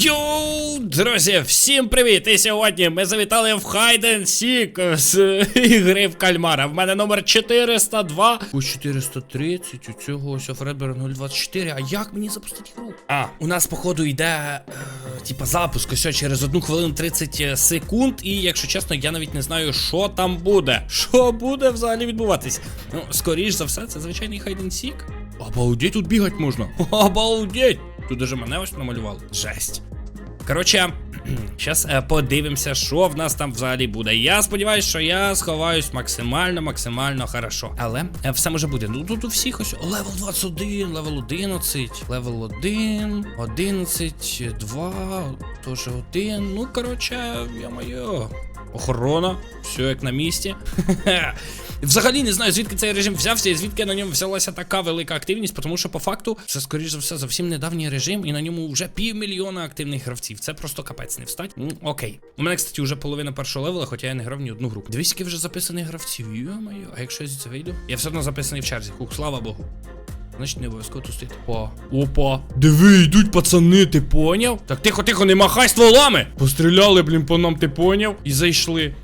Йоу, друзі, всім привіт! І сьогодні ми завітали в Hide and Seek з ігри в кальмара. В мене номер 402. У 430, у цього ось Фредбера 024. А як мені запустити гру? А, у нас, походу, йде, е, типа, запуск ось через 1 хвилину 30 секунд. І, якщо чесно, я навіть не знаю, що там буде. Що буде взагалі відбуватись? Ну, скоріш за все, це звичайний Hide and Seek. Обалдеть, тут бігати можна. Обалдеть! Тут даже мене ось намалювали. Жесть. Коротше, зараз подивимося, що в нас там взагалі буде. Я сподіваюся, що я сховаюсь максимально, максимально хорошо. Але е, все може бути. Ну тут у всіх ось левел 21, левел 11, левел 1, 11, 2, теж 1. Ну, коротше, я моє. Охорона, все як на місці. Взагалі не знаю, звідки цей режим взявся і звідки на ньому взялася така велика активність, тому що по факту це, скоріш за все, зовсім недавній режим, і на ньому вже півмільйона активних гравців. Це просто капець не встать. Ну, окей. У мене, кстати, вже половина першого левела, хоча я не грав ні одну гру. Скільки вже записаних гравців. Йо-моє, а якщо я звідси вийду? Я все одно записаний в черзі. Хух, слава Богу. Значить, не обов'язково тут стоїть. Опа. Опа. Диви, йдуть пацани, ти поняв? Так тихо, тихо, не махай стволами! Постріляли, блін, по нам, ти поняв? І зайшли.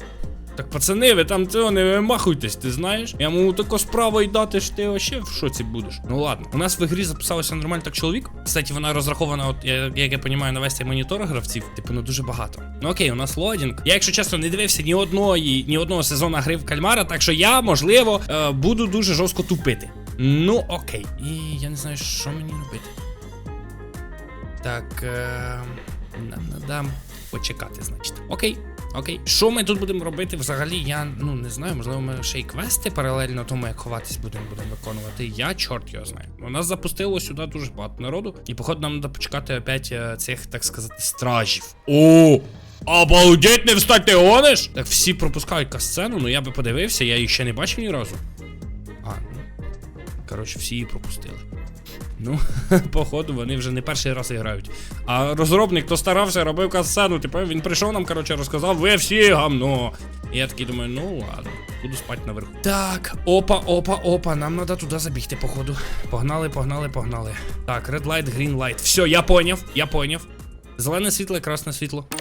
Так, пацани, ви там цього не вимахуйтесь, ти знаєш? Я можу тако справа й дати, що ти вообще в шоці будеш. Ну ладно, у нас в ігрі записалося нормально так чоловік. Кстати, вона розрахована, от я- як я розумію, на весь цей монітор гравців. Типу, ну дуже багато. Ну окей, у нас лодінг. Я, якщо чесно, не дивився ні одної, ні одного сезону гри в кальмара, так що я, можливо, е, буду дуже жорстко тупити. Ну окей. І я не знаю, що мені робити. Так, е, нам надам почекати, значить. Окей. Окей, що ми тут будемо робити взагалі? Я ну не знаю, можливо, ми ще й квести паралельно тому, як ховатись будемо будемо виконувати. Я чорт його знаю. У нас запустило сюди дуже багато народу, і походу нам треба почекати опять е, цих, так сказати, стражів. О! Обалдеть, не встать, ти гониш? Так всі пропускають касцену, ну я би подивився, я їх ще не бачив ні разу. А, ну. Коротше, всі її пропустили. Ну, походу, вони вже не перший раз грають. А розробник, хто старався, робив касцену, типу, він прийшов нам, коротше, розказав, ви всі гамно. І я такий думаю, ну ладно, буду спати наверху. Так, опа, опа, опа, нам треба туди забігти, походу. Погнали, погнали, погнали. Так, red light, green light. Все, я поняв, я поняв. Зелене світло красне світло.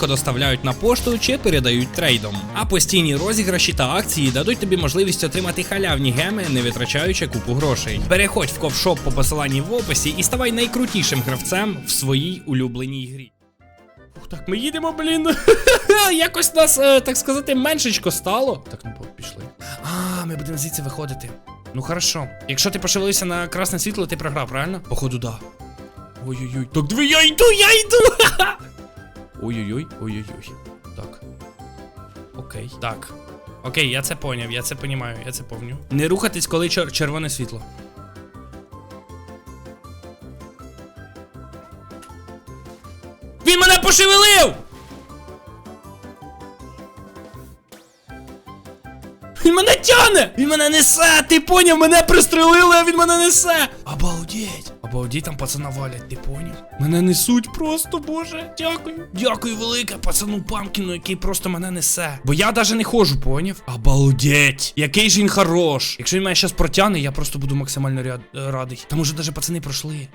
доставляють на пошту чи передають трейдом. А постійні розіграші та акції дадуть тобі можливість отримати халявні геми, не витрачаючи купу грошей. Переходь в ковшоп по посиланні в описі і ставай найкрутішим гравцем в своїй улюбленій грі. Ух, так, ми їдемо, блін. Якось нас, е, так сказати, меншечко стало. Так, ну пішли. А, ми будемо звідси виходити. Ну хорошо. Якщо ти пошевелився на красне світло, ти програв, правильно? Походу, да. Ой-ой-ой. Так диви, я йду, я йду. Ой-ой-ой, ой-ой-ой. Так. Окей. Так. Окей, я це поняв, я це понімаю, я це повню. Не рухатись, коли чер- червоне світло. Він мене пошевелив! Він мене тяне! Він мене несе! Ти поняв? Мене пристрелили, а він мене несе! Обалдеть! Обалдеть, там пацана валять, ти поняв? Мене несуть просто, боже. Дякую. Дякую велике пацану Памкіну, який просто мене несе. Бо я даже не ходжу, поняв? Обалдеть! Який ж він хорош! Якщо він мене щас протягне, я просто буду максимально ряд... радий. Там уже даже пацани пройшли.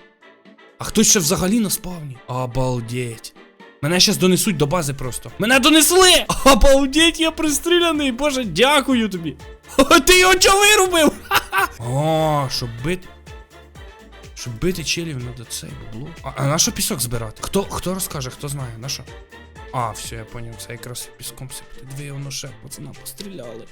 А хтось ще взагалі на спавні. Обалдеть. Мене щас донесуть до бази просто. Мене донесли! Обалдеть, я пристріляний! Боже, дякую тобі! Ти його чого вирубив? О, щоб бити. Щоб бити челів надо цей бабло. А, а на що пісок збирати? Хто, хто розкаже, хто знає, на що? А, все, я поняв, це якраз піском сипати. Дві воно ще пацана постріляли.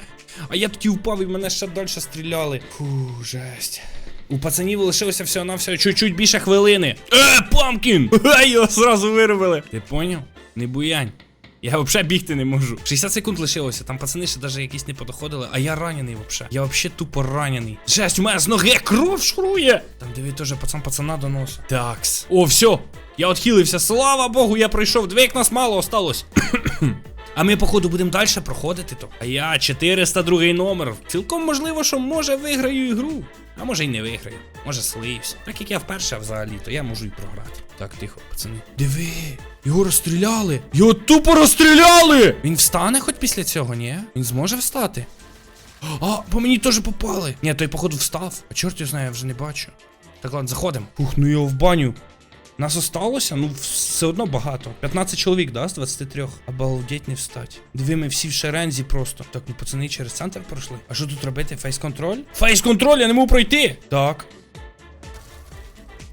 А я тоді впав і мене ще далі стріляли. Фу, жесть. У пацанів лишилося всього на всього чуть-чуть більше хвилини. Е, Памкін! Його зразу виробили. Ти поняв? Не буянь. Я взагалі бігти не можу. 60 секунд лишилося, там пацани ще навіть якісь не подоходили, а я ранений взагалі. Я взагалі тупо ранений. Жесть, у мене з ноги кров шурує. Там диви теж пацан пацана донос. Такс. О, все. Я отхилився. Слава Богу, я пройшов. Дві як нас мало осталось. А ми, походу, будемо далі проходити то. А я 402 номер. Цілком можливо, що може виграю ігру. А може й не виграю. Може слився. Так як я вперше взагалі, то я можу і програти. Так, тихо, пацани. Диви, його розстріляли. Його тупо розстріляли! Він встане хоч після цього, ні? Він зможе встати? А, по мені теж попали. Ні, той, походу, встав. А чорт я знаю, я вже не бачу. Так, ладно, заходимо. Ух, ну його в баню. Нас осталося, ну все одно багато. 15 чоловік, да, з 23. Обалдеть не встать. Диви, ми всі в шерензі просто. Так, ну пацани через центр пройшли. А що тут робити? Фейс-контроль? Фейс-контроль, я не можу пройти. Так.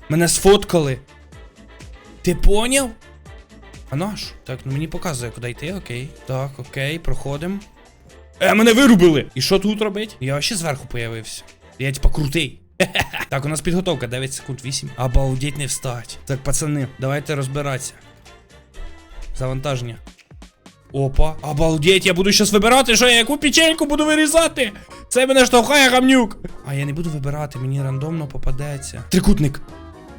Мене сфоткали. Ти поняв? А наш? Так, ну мені показує, куди йти, окей. Так, окей, проходимо. Е, мене вирубили! І що тут робить? Я ще зверху появився. Я типа крутий. Так, у нас підготовка 9 секунд 8. Обалдеть не встать. Так, пацани, давайте розбиратися. Завантаження. Опа, обалдеть, я буду щас вибирати, що я яку печеньку буду вирізати. Це мене штовхає гамнюк. А я не буду вибирати, мені рандомно попадеться. Трикутник.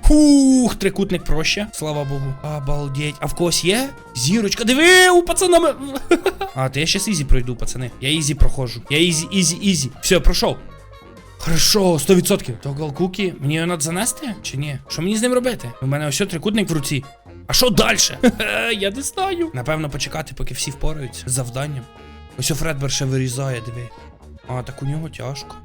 Фух, трикутник проще, слава Богу. Обалдеть. А в когось є? Зірочка, диви, у пацана. А, то я щас ізі пройду, пацани. Я ізі проходжу. Я ізі, ізі, ізі. Все, пройшов. Хорошо, 100%. Тогл куки, мені його треба занести? Чи ні? Що мені з ним робити? У мене ось трикутник в руці. А що далі? Я не знаю. Напевно, почекати, поки всі впораються з завданням. Ось о Фредбер ще вирізає, диви. А, так у нього тяжко.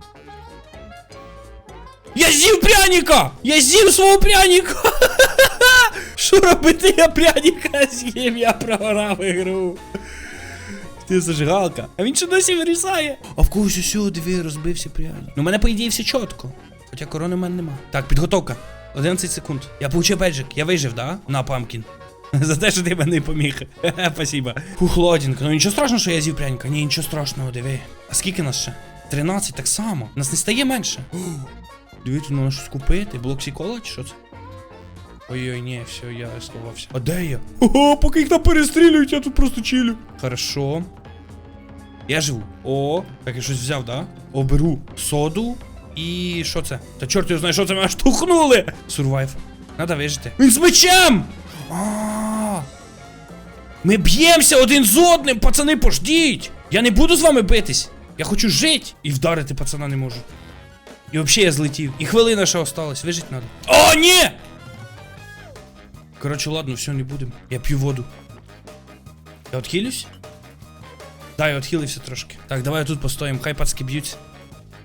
Я з'їв пряника! Я з'їв свого пряника! Що робити? Я пряника з'їв, я програв ігру. Ти зажигалка. А він ще досі вирізає. А в когось усього диви, розбився пряник. Ну, у мене, по ідеї, все чітко. Хоча корони в мене нема. Так, підготовка. 11 секунд. Я получив беджик. Я вижив, да? На памкін. За те, що ти мені поміг. Спасибо. Фух, ладінка. Ну нічого страшного, що я з'їв пряника. Ні, нічого страшного, диви. А скільки нас ще? 13 так само. Нас не стає менше. Диви, тут можна щось купити. Блоксі кола чи що це? Ой-ой, ні, все, я сховався. А де я? Ого, поки їх там перестрілюють, я тут просто чилю. Хорошо. Я живу. О, так я щось взяв, да? О, беру соду. І що це? Та чорт його знає, що це мене штовхнули! Сурвайв. Надо вижити. Він з мечем! А. Ми б'ємося один з одним, пацани, пождіть! Я не буду з вами битись. Я хочу жити. І вдарити пацана не можу. І взагалі я злетів. І хвилина ще осталась. Вижить надо. О, ні! Коротше, ладно, все, не будемо. Я п'ю воду. Я отхилюсь? Да, я отхилився трошки. Так, давай тут постоїмо, хай пацки б'ються.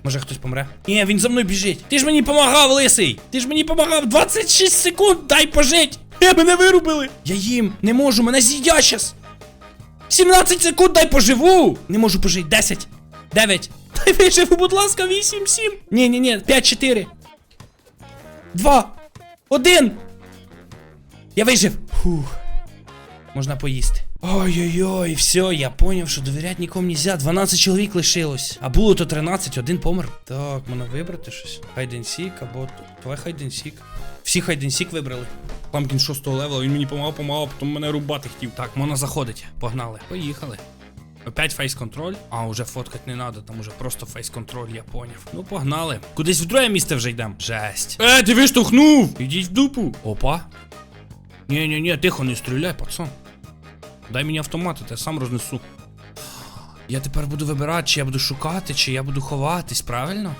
Може хтось помре. Ні, він за мною біжить. Ти ж мені помагав, лисий! Ти ж мені помагав 26 секунд, дай пожить! Е, мене вирубили! Я їм не можу, мене з'їдять щас! 17 секунд, дай поживу! Не можу пожити. 10, 9. Дай виживу, будь ласка, 8, 7. Ні, ні, ні, 5, 4. 2, 1. Я вижив. Фух. Можна поїсти. Ой-ой-ой, все, я поняв, що довіряти нікому нельзя. 12 чоловік лишилось. А було то 13, один помер. Так, можна вибрати щось. Хайденсік або. Давай хайденсік. Всі хайденсік вибрали. Памкін 6 левела, він мені помагав, помагав, потім мене рубати хотів. Так, можна заходить. Погнали. Поїхали. Опять фейс-контроль. А, уже фоткать не надо, там уже просто фейс-контроль, я поняв. Ну, погнали. Кудись в друге місце вже йдемо. Жесть. Е, ти виштовхнув! Ідіть в дупу. Опа. Ні-ні-ні, тихо, не стріляй, пацан. Дай мені автомат, я сам рознесу. Я тепер буду вибирати, чи я буду шукати, чи я буду ховатись, правильно?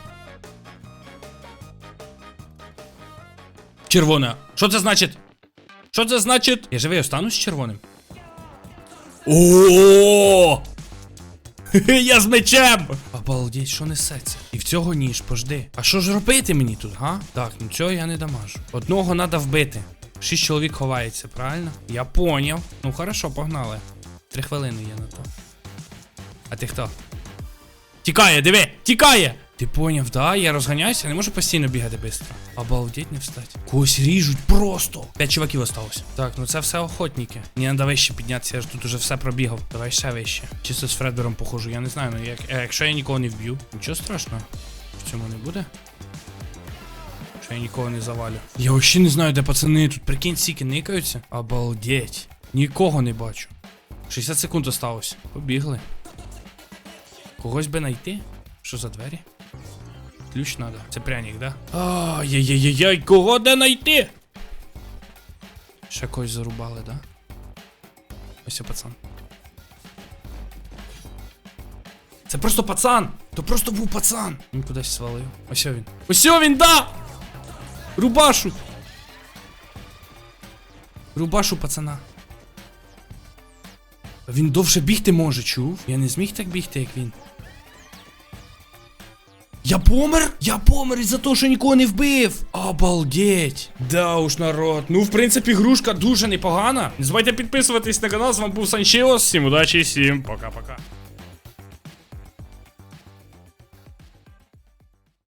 Червоне. Що це значить? Що це значить? Я живий останусь червоним. О! Я з мечем! Обалдеть, що несеться? І в цього ніж, пожди. А що ж робити мені тут, га? Так, ну цього я не дамажу. Одного треба вбити. Шість чоловік ховається, правильно? Я поняв. Ну хорошо, погнали. Три хвилини є на то. А ти хто? Тікає, диви! Тікає! Ти поняв, да? Я розганяюся, не можу постійно бігати швидко. Обалдеть не встать. Когось ріжуть просто. П'ять чуваків осталось. Так, ну це все охотники. Мені треба вище піднятися, я ж тут уже все пробігав. Давай ще вище. Чисто з Фредбером похожу, я не знаю, ну як, е, якщо я нікого не вб'ю, нічого страшного. В цьому не буде. Що я нікого не завалю. Я взагалі не знаю, де пацани тут. Прикинь, сіки никаються. Обалдеть. Нікого не бачу. 60 секунд осталось. Побігли. Когось би знайти? Що за двері? Ключ надо. Це пряник, да? Ай-яй-яй-яй, кого де знайти? Ще когось зарубали, да? Ось пацан. Це просто пацан! То просто був пацан! Він кудись свалив. Ось він. Ось він, да! Рубашу! Рубашу пацана. Він довше бігти може, чув? Я не зміг так бігти, як він. Я помер? Я помер із-за того, що нікого не вбив. Обалдеть. Да уж, народ. Ну, в принципі, грушка дуже непогана. Не забувайте підписуватись на канал. З вами був Санчіос. Всім удачі, всім пока-пока.